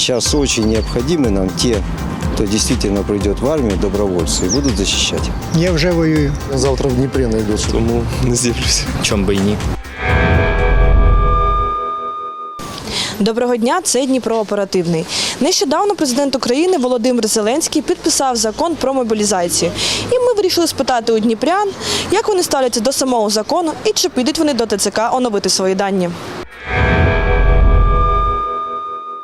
сейчас очень необходимы нам те, кто действительно придет в армию, добровольцы, и будут защищать. Я вже воюю. Завтра в Дніпрі найду. тому не з'явлюся. Чом би і ні. Доброго дня, це Дніпро оперативний. Нещодавно президент України Володимир Зеленський підписав закон про мобілізацію. І ми вирішили спитати у дніпрян, як вони ставляться до самого закону і чи підуть вони до ТЦК оновити свої дані.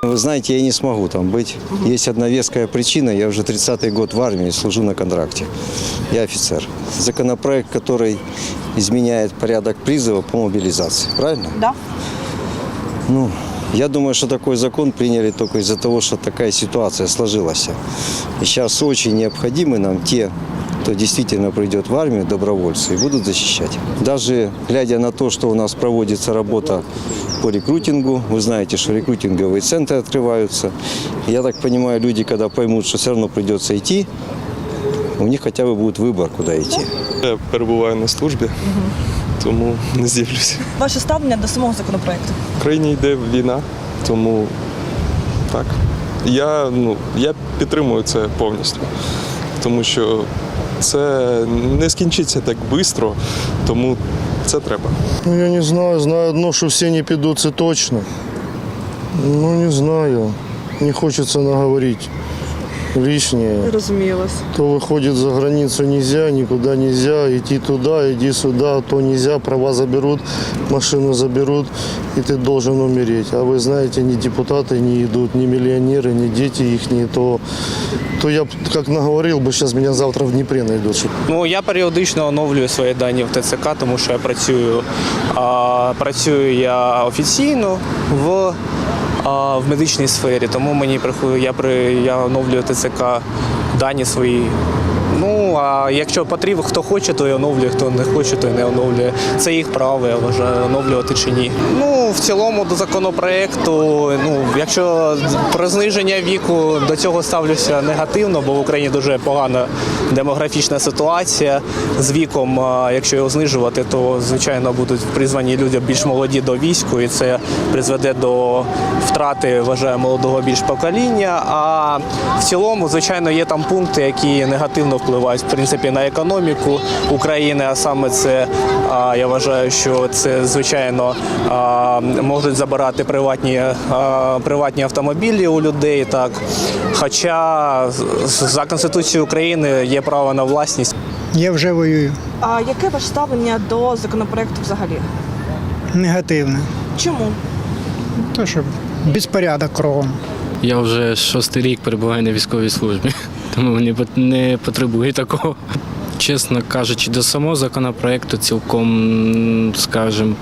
Вы знаете, я не смогу там быть. Есть одна веская причина. Я уже 30-й год в армии, служу на контракте. Я офицер. Законопроект, который изменяет порядок призыва по мобилизации. Правильно? Да. Ну, я думаю, что такой закон приняли только из-за того, что такая ситуация сложилась. И сейчас очень необходимы нам те, кто действительно придет в армию, добровольцы, и будут защищать. Даже глядя на то, что у нас проводится работа по рекрутингу, вы знаете, что рекрутинговые центры открываются. Я так понимаю, люди, когда поймут, что все равно придется идти, у них хотя бы будет выбор, куда идти. Я перебуваю на службі, тому не з'явлюся. Ваше ставлення до самого законопроекту. В країні йде війна, тому так. Я, ну, я підтримую це повністю, тому що це не скінчиться так швидко, тому це треба. Ну я не знаю, знаю одно, що всі не підуть, це точно. Ну не знаю. Не хочеться наговорити лишнее. Розумію вас. То выходит за границу нельзя, никуда нельзя, идти туда, иди сюда, то нельзя, права заберут, машину заберут, и ты должен умереть. А вы знаете, ни депутаты не идут, ни миллионеры, ни дети их, то, то я б как наговорил бы, сейчас меня завтра в Днепре найдут. Ну я періодично оновлюю свої дані в ТЦК, тому що я працюю, а, працюю я офіційно в, а, в медичній сфері, тому мені я я оновлюю ТЦК дані свої. А якщо потрібно, хто хоче, то і оновлює, хто не хоче, то й не оновлює. Це їх право, я вважаю, оновлювати чи ні. Ну в цілому до законопроекту, ну якщо про зниження віку до цього ставлюся негативно, бо в Україні дуже погана демографічна ситуація з віком. Якщо його знижувати, то звичайно будуть призвані люди більш молоді до війську, і це призведе до втрати, вважаю, молодого більш покоління. А в цілому, звичайно, є там пункти, які негативно впливають в принципі на економіку України. А саме це я вважаю, що це звичайно можуть забирати приватні, приватні автомобілі у людей. Так, хоча за конституцією України є право на власність. Я вже воюю. А яке ваше ставлення до законопроекту взагалі? Негативне. Чому? То що безпорядок кругом. Я вже шостий рік перебуваю на військовій службі, тому не пот- не потребую такого. Чесно кажучи, до самого законопроекту цілком, скажімо,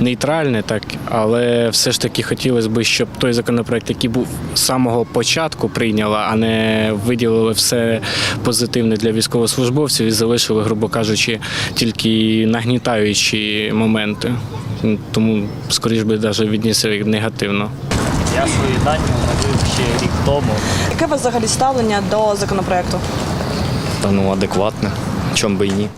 нейтральне, так, але все ж таки хотілося б, щоб той законопроект, який був з самого початку прийняла, а не виділили все позитивне для військовослужбовців і залишили, грубо кажучи, тільки нагнітаючі моменти. Тому, скоріш би, навіть віднісся їх негативно. Я свої дані ще рік тому. Яке у вас взагалі ставлення до законопроекту? Та ну адекватне, чом би і ні.